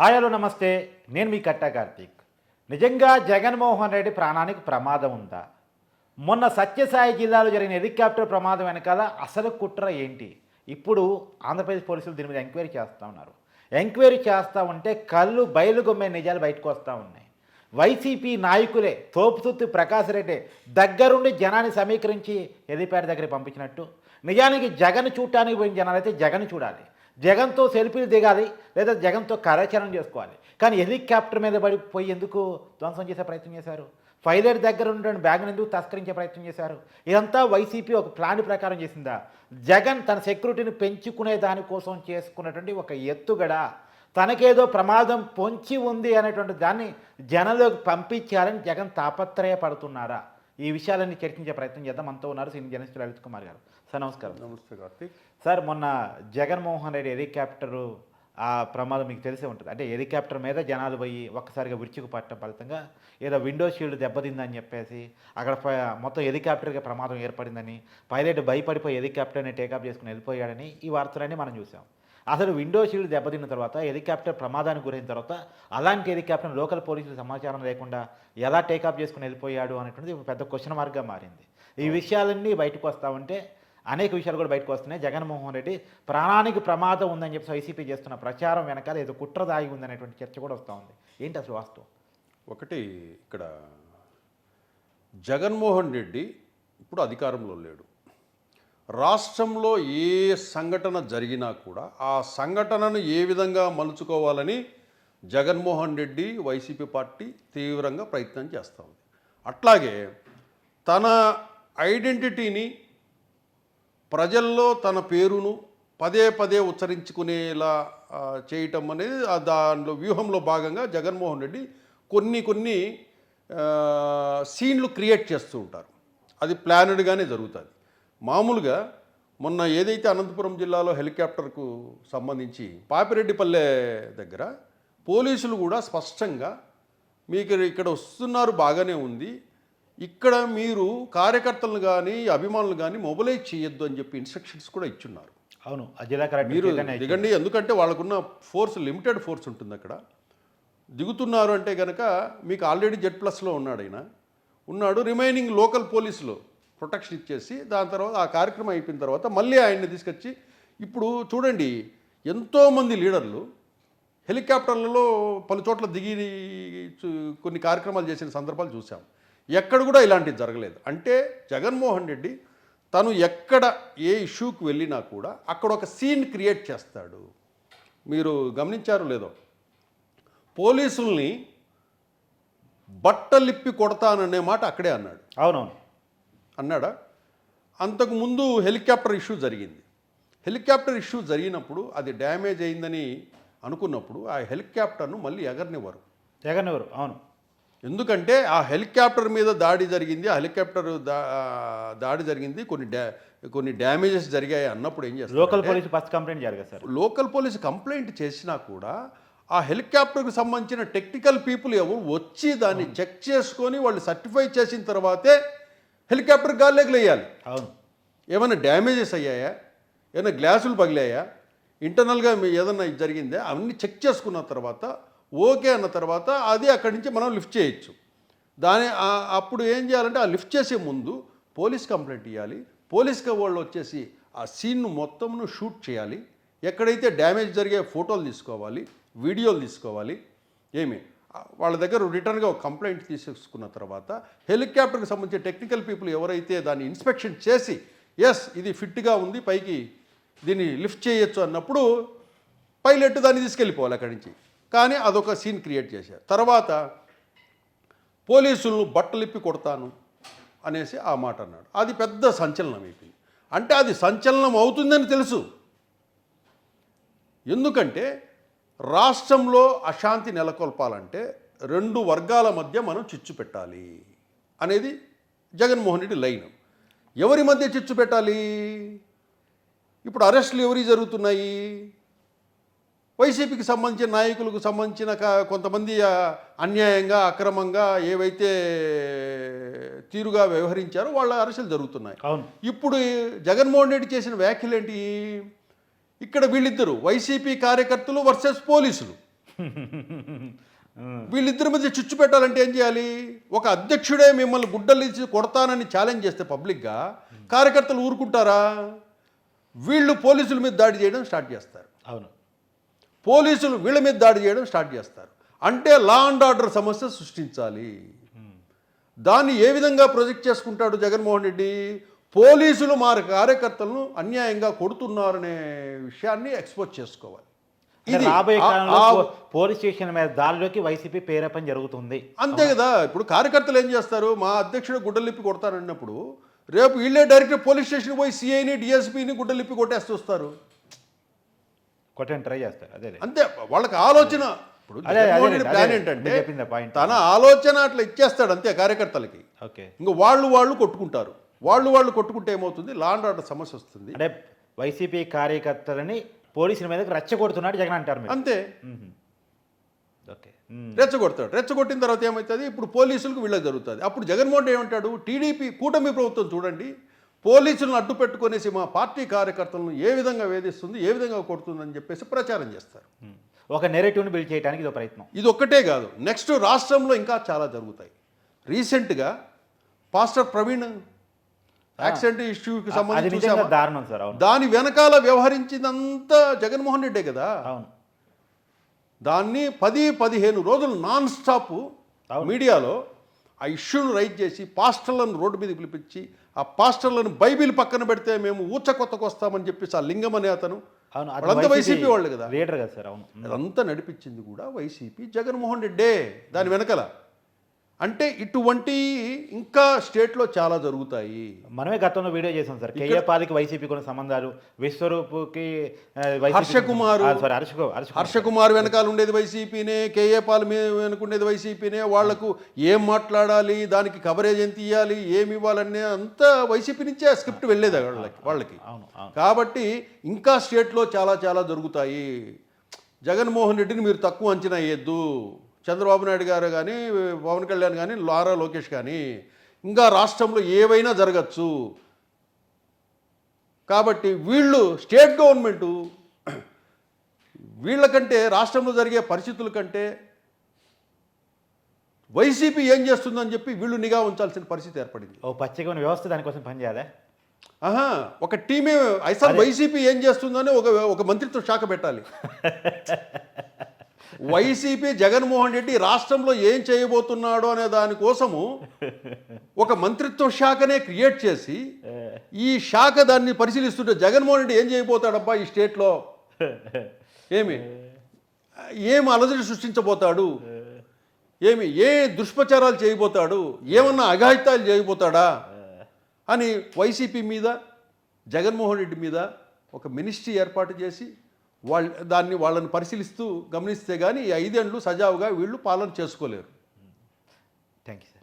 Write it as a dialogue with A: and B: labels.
A: Hi hello నమస్తే. నేను మీ కట్టా కార్తీక్. నిజంగా జగన్మోహన్ రెడ్డి ప్రాణానికి ప్రమాదం ఉందా? మొన్న సత్యసాయి జిల్లాలో జరిగిన హెలికాప్టర్ ప్రమాదం వెనకాల అసలు కుట్ర ఏంటి? ఇప్పుడు ఆంధ్రప్రదేశ్ పోలీసులు దీని మీద ఎంక్వైరీ చేస్తూ ఉన్నారు. ఎంక్వైరీ చేస్తూ ఉంటే కళ్ళు బయలుగొమ్మే నిజాలు బయటకు వస్తూ ఉన్నాయి. వైసీపీ నాయకులే తోపుతుత్తి ప్రకాష్ రెడ్డి దగ్గరుండి జనాన్ని సమీకరించి ఎదిపేట దగ్గరికి పంపించినట్టు. నిజానికి జగన్ చూడటానికి పోయిన జనాలైతే జగన్ చూడాలి. జగన్తో సెల్ఫీలు దిగాలి లేదా జగన్తో కార్యాచరణ చేసుకోవాలి. కానీ హెలికాప్టర్ మీద పడిపోయి ఎందుకు ధ్వంసం చేసే ప్రయత్నం చేశారు? ఫైలర్ దగ్గర ఉన్న బ్యాగ్ను ఎందుకు తస్కరించే ప్రయత్నం చేశారు? ఇదంతా వైసీపీ ఒక ప్లాన్ ప్రకారం చేసిందా? జగన్ తన సెక్యూరిటీని పెంచుకునే దానికోసం చేసుకున్నటువంటి ఒక ఎత్తుగడ తనకేదో ప్రమాదం పొంచి ఉంది అనేటువంటి దాన్ని జనంలోకి పంపించాలని జగన్ తాపత్రయపడుతున్నారా? ఈ విషయాలన్నీ చర్చించే ప్రయత్నం చేద్దాం. మనతో ఉన్నారు సీనియర్ జర్నలిస్ట్ లలిత్ కుమార్ గారు. సార్ నమస్కారం.
B: నమస్తే కార్తీక్.
A: సార్ మొన్న జగన్మోహన్ రెడ్డి హెలికాప్టరు ఆ ప్రమాదం మీకు తెలిసే ఉంటుంది. అంటే హెలికాప్టర్ మీద జనాలు పోయి ఒక్కసారిగా విరుచుకు పట్టడం ఫలితంగా ఏదో విండో షీల్డ్ దెబ్బతిందని చెప్పేసి అక్కడ మొత్తం హెలికాప్టర్కి ప్రమాదం ఏర్పడిందని పైలట్ భయపడిపోయి హెలికాప్టర్ని టేకప్ చేసుకుని వెళ్ళిపోయాడని ఈ వార్తలన్నీ మనం చూసాం. అసలు విండో షీల్డ్ దెబ్బతిన్న తర్వాత హెలికాప్టర్ ప్రమాదానికి గురైన తర్వాత అలాంటి హెలికాప్టర్ లోకల్ పోలీసులు సమాచారం లేకుండా ఎలా టేకప్ చేసుకుని వెళ్ళిపోయాడు అనేటువంటిది ఒక పెద్ద క్వశ్చన్ మార్క్గా మారింది. ఈ విషయాలన్నీ బయటకు వస్తా ఉంటే అనేక విషయాలు కూడా బయటకు వస్తున్నాయి. జగన్మోహన్ రెడ్డి ప్రాణానికి ప్రమాదం ఉందని చెప్పి వైసీపీ చేస్తున్న ప్రచారం వెనకాల ఏదో కుట్ర దాగి ఉందనేటువంటి చర్చ కూడా వస్తూ ఉంది. ఏంటి అసలు వాస్తవం?
B: ఒకటి ఇక్కడ జగన్మోహన్ రెడ్డి ఇప్పుడు అధికారంలో లేడు. రాష్ట్రంలో ఏ సంఘటన జరిగినా కూడా ఆ సంఘటనను ఏ విధంగా మలుచుకోవాలని జగన్మోహన్ రెడ్డి వైసీపీ పార్టీ తీవ్రంగా ప్రయత్నం చేస్తూ ఉంది. అట్లాగే తన ఐడెంటిటీని ప్రజల్లో తన పేరును పదే పదే ఉచ్చరించుకునేలా చేయటం అనేది దానిలో వ్యూహంలో భాగంగా జగన్మోహన్ రెడ్డి కొన్ని కొన్ని సీన్లు క్రియేట్ చేస్తూ ఉంటారు. అది ప్లానెడ్గానే జరుగుతుంది. మామూలుగా మొన్న ఏదైతే అనంతపురం జిల్లాలో హెలికాప్టర్కు సంబంధించి పాపిరెడ్డిపల్లె దగ్గర పోలీసులు కూడా స్పష్టంగా మీకు ఇక్కడ వస్తున్నారు బాగానే ఉంది. ఇక్కడ మీరు కార్యకర్తలను కానీ అభిమానులు కానీ మొబిలైజ్ చేయొద్దు అని చెప్పి ఇన్స్ట్రక్షన్స్ కూడా ఇచ్చున్నారు.
A: అవును
B: మీరు. దిగండి ఎందుకంటే వాళ్ళకున్న ఫోర్స్ లిమిటెడ్ ఫోర్స్ ఉంటుంది అక్కడ. దిగుతున్నారు అంటే కనుక మీకు ఆల్రెడీ జెడ్ ప్లస్లో ఉన్నాడు ఆయన. ఉన్నాడు రిమైనింగ్ లోకల్ పోలీసులు. ప్రొటెక్షన్ ఇచ్చేసి దాని తర్వాత ఆ కార్యక్రమం అయిపోయిన తర్వాత మళ్ళీ ఆయన్ని తీసుకొచ్చి ఇప్పుడు చూడండి ఎంతోమంది లీడర్లు హెలికాప్టర్లలో పలు చోట్ల దిగి కొన్ని కార్యక్రమాలు చేసిన సందర్భాలు చూసాం ఎక్కడ కూడా ఇలాంటివి జరగలేదు. అంటే జగన్మోహన్ రెడ్డి తను ఎక్కడ ఏ ఇష్యూకి వెళ్ళినా కూడా అక్కడ ఒక సీన్ క్రియేట్ చేస్తాడు. మీరు గమనించారు లేదో. పోలీసుల్ని బట్టలిప్పి కొడతాననే మాట అక్కడే అన్నాడు.
A: అవునవును.
B: అన్నాడా? అంతకుముందు హెలికాప్టర్ ఇష్యూ జరిగింది. హెలికాప్టర్ ఇష్యూ జరిగినప్పుడు అది డ్యామేజ్ అయిందని అనుకున్నప్పుడు ఆ హెలికాప్టర్ను మళ్ళీ ఎగరనివ్వరు.
A: జగన్ ఎవరు అవును.
B: ఎందుకంటే ఆ హెలికాప్టర్ మీద దాడి జరిగింది ఆ హెలికాప్టర్ దా దాడి జరిగింది కొన్ని డ్యా కొన్ని డ్యామేజెస్ జరిగాయి అన్నప్పుడు ఏం చేస్తారు
A: లోకల్ పోలీసు ఫస్ట్ కంప్లైంట్ జరిగారు సార్
B: లోకల్ పోలీసు కంప్లైంట్ చేసినా కూడా ఆ హెలికాప్టర్కి సంబంధించిన టెక్నికల్ పీపుల్ ఎవరు వచ్చి దాన్ని చెక్ చేసుకొని వాళ్ళు సర్టిఫై చేసిన తర్వాతే హెలికాప్టర్ గాల్లోకి లేయాలి.
A: అవును.
B: ఏమైనా డ్యామేజెస్ అయ్యాయా? ఏమైనా గ్లాసులు పగిలాయా? ఇంటర్నల్గా ఏదన్నా జరిగిందా? అవన్నీ చెక్ చేసుకున్న తర్వాత ఓకే అన్న తర్వాత అది అక్కడి నుంచి మనం లిఫ్ట్ చేయొచ్చు. దాని అప్పుడు ఏం చేయాలంటే ఆ లిఫ్ట్ చేసే ముందు పోలీస్ కంప్లైంట్ ఇవ్వాలి పోలీస్ వాళ్ళు వచ్చేసి ఆ సీన్ను మొత్తంను షూట్ చేయాలి. ఎక్కడైతే డ్యామేజ్ జరిగే ఫోటోలు తీసుకోవాలి వీడియోలు తీసుకోవాలి ఏమి? వాళ్ళ దగ్గర రిటర్న్గా ఒక కంప్లైంట్ తీసుకున్న తర్వాత హెలికాప్టర్కి సంబంధించిన టెక్నికల్ పీపుల్ ఎవరైతే దాన్ని ఇన్స్పెక్షన్ చేసి ఎస్ ఇది ఫిట్గా ఉంది పైకి దీన్ని లిఫ్ట్ చేయొచ్చు అన్నప్పుడు పైలట్ దాన్ని తీసుకెళ్ళిపోవాలి అక్కడి నుంచి. కానీ అదొక సీన్ క్రియేట్ చేశారు. తర్వాత పోలీసులను బట్టలిప్పి కొడతాను అనేసి ఆ మాట అన్నాడు. అది పెద్ద సంచలనం అయిపోయింది. అంటే అది సంచలనం అవుతుందని తెలుసు. ఎందుకంటే రాష్ట్రంలో అశాంతి నెలకొల్పాలంటే రెండు వర్గాల మధ్య మనం చిచ్చు పెట్టాలి అనేది జగన్మోహన్ రెడ్డి లైన్. ఎవరి మధ్య చిచ్చు పెట్టాలి? ఇప్పుడు అరెస్టులు ఎవరి జరుగుతున్నాయి? వైసీపీకి సంబంధించిన నాయకులకు సంబంధించిన కొంతమంది అన్యాయంగా అక్రమంగా ఏవైతే తీరుగా వ్యవహరించారో వాళ్ళ అరెస్టులు జరుగుతున్నాయి.
A: అవును.
B: ఇప్పుడు జగన్మోహన్ రెడ్డి చేసిన వ్యాఖ్యలు ఏంటి ఇక్కడ వీళ్ళిద్దరు వైసీపీ కార్యకర్తలు వర్సెస్ పోలీసులు. వీళ్ళిద్దరి మధ్య చిచ్చు పెట్టాలంటే ఏం చేయాలి? ఒక అధ్యక్షుడే మిమ్మల్ని గుడ్డలు ఇచ్చి కొడతానని ఛాలెంజ్ చేస్తే పబ్లిక్గా కార్యకర్తలు ఊరుకుంటారా? వీళ్ళు పోలీసుల మీద దాడి చేయడం స్టార్ట్ చేస్తారు.
A: అవును.
B: పోలీసులు వీళ్ళ మీద దాడి చేయడం స్టార్ట్ చేస్తారు. అంటే లా అండ్ ఆర్డర్ సమస్య సృష్టించాలి. దాన్ని ఏ విధంగా ప్రొజెక్ట్ చేసుకుంటాడు జగన్మోహన్ రెడ్డి? పోలీసులు మా కార్యకర్తలను అన్యాయంగా కొడుతున్నారనే విషయాన్ని ఎక్స్పోజ్ చేసుకోవాలి.
A: అంటే రాబోయే కాలంలో పోలీస్ స్టేషన్ మీద దాడిలోకి వైసీపీ పేరపం జరుగుతుంది.
B: అంతే కదా ఇప్పుడు కార్యకర్తలు ఏం చేస్తారు? మా అధ్యక్షుడు గుడ్డలిప్పి కొడతానన్నప్పుడు రేపు వీళ్ళే డైరెక్ట్ పోలీస్ స్టేషన్కి పోయి సిఐని డిఎస్పీని గుడ్డలిప్పి కొట్టేస్తూ వస్తారు.
A: కొట్టని ట్రై చేస్తారు అదే.
B: అంతే వాళ్ళకి ఆలోచన. ఇప్పుడు ప్లాన్ ఏంటంటే
A: మీరు.
B: తన ఆలోచన అట్లా ఇచ్చేస్తాడు అంతే కార్యకర్తలకి.
A: ఓకే.
B: ఇంకా వాళ్ళు వాళ్ళు కొట్టుకుంటారు. వాళ్ళు వాళ్ళు కొట్టుకుంటే ఏమవుతుంది? లా అండ్ ఆర్డర్ సమస్య వస్తుంది.
A: అంటే వైసీపీ కార్యకర్తలని పోలీసుల మీదకి రెచ్చగొడుతున్నాడు జగన్ అంటారు
B: అంతే.
A: ఓకే.
B: రెచ్చగొడతాడు. రెచ్చగొట్టిన తర్వాత ఏమవుతుంది ఇప్పుడు పోలీసులకు వీళ్ళకి జరుగుతుంది. అప్పుడు జగన్మోహన్ రెడ్డి ఏమంటాడు? టీడీపీ కూటమి ప్రభుత్వం చూడండి. పోలీసులను అడ్డు పెట్టుకునేసి మా పార్టీ కార్యకర్తలను ఏ విధంగా వేధిస్తుంది ఏ విధంగా కొడుతుందని చెప్పేసి ప్రచారం చేస్తారు.
A: ఒక నెరేటివ్ని బిల్డ్ చేయడానికి ఇది ఒక ప్రయత్నం.
B: ఇది ఒక్కటే కాదు. నెక్స్ట్ రాష్ట్రంలో ఇంకా చాలా జరుగుతాయి. రీసెంట్గా పాస్టర్ ప్రవీణ్ యాక్సిడెంట్ ఇష్యూకి సంబంధించి?
A: దారుణం సార్ అవును.
B: దాని వెనకాల వ్యవహరించిందంతా జగన్మోహన్ రెడ్డే కదా?
A: అవును.
B: దాన్ని పది పదిహేను రోజులు నాన్ స్టాప్. మీడియాలో ఆ ఇష్యూను రైట్ చేసి పాస్టర్లను రోడ్డు మీద పిలిపించి ఆ పాస్టర్లను బైబిల్ పక్కన పెడితే మేము ఊచ కొత్తకు వస్తామని చెప్పేసి ఆ లింగం అనే అతను వాళ్ళంతా వైసీపీ వాళ్ళు కదా?
A: లీడర్ కదా సార్ అవును.
B: అదంతా నడిపించింది కూడా వైసీపీ జగన్మోహన్ రెడ్డే దాని వెనకల. అంటే ఇటువంటి ఇంకా స్టేట్లో చాలా జరుగుతాయి.
A: మనమే గతంలో వీడియో చేసాం సార్. కేఏ పాలికి వైసీపీ కొన్ని సంబంధాలు విశ్వరూపుకి
B: హర్షకుమారు.
A: సారీ హర్ష హర్ష
B: హర్ష కుమార్ వెనకాల ఉండేది వైసీపీనే కేఏ పాల్ మీద వెనుకుండేది వైసీపీనే. వాళ్ళకు ఏం మాట్లాడాలి దానికి కవరేజ్ ఎంత ఇవ్వాలి ఏమి ఇవ్వాలనే అంతా వైసీపీ నుంచే స్క్రిప్ట్ వెళ్ళేది వాళ్ళకి వాళ్ళకి. కాబట్టి ఇంకా స్టేట్లో చాలా చాలా జరుగుతాయి. జగన్మోహన్ రెడ్డిని మీరు తక్కువ అంచనా వేయద్దు. చంద్రబాబు నాయుడు గారు కానీ పవన్ కళ్యాణ్ కానీ లారా లోకేష్ కానీ ఇంకా రాష్ట్రంలో ఏవైనా జరగచ్చు. కాబట్టి వీళ్ళు స్టేట్ గవర్నమెంటు వీళ్ళకంటే రాష్ట్రంలో జరిగే పరిస్థితుల కంటే వైసీపీ ఏం చేస్తుందని చెప్పి వీళ్ళు నిఘా ఉంచాల్సిన పరిస్థితి ఏర్పడింది.
A: ఓ పచ్చికమైన వ్యవస్థ దానికోసం పనిచేయాలా?
B: ఆహా ఒక టీమే అసలు వైసీపీ ఏం చేస్తుందని ఒక ఒక మంత్రిత్వ శాఖ పెట్టాలి. వైసీపీ జగన్మోహన్ రెడ్డి రాష్ట్రంలో ఏం చేయబోతున్నాడో అనే దానికోసము ఒక మంత్రిత్వ శాఖనే క్రియేట్ చేసి ఈ శాఖ దాన్ని పరిశీలిస్తుంటే జగన్మోహన్ రెడ్డి ఏం చేయబోతాడబ్బా ఈ స్టేట్లో? ఏమి? ఏం అలజడి సృష్టించబోతాడు? ఏమి? ఏ దుష్ప్రచారాలు చేయబోతాడు? ఏమన్నా అఘాయితాలు చేయబోతాడా? అని వైసీపీ మీద జగన్మోహన్ రెడ్డి మీద ఒక మినిస్ట్రీ ఏర్పాటు చేసి వాళ్ళ దాన్ని వాళ్ళని పరిశీలిస్తూ గమనిస్తే కానీ ఈ ఐదేండ్లు సజావుగా వీళ్ళు పాలన చేసుకోలేరు.
A: Thank you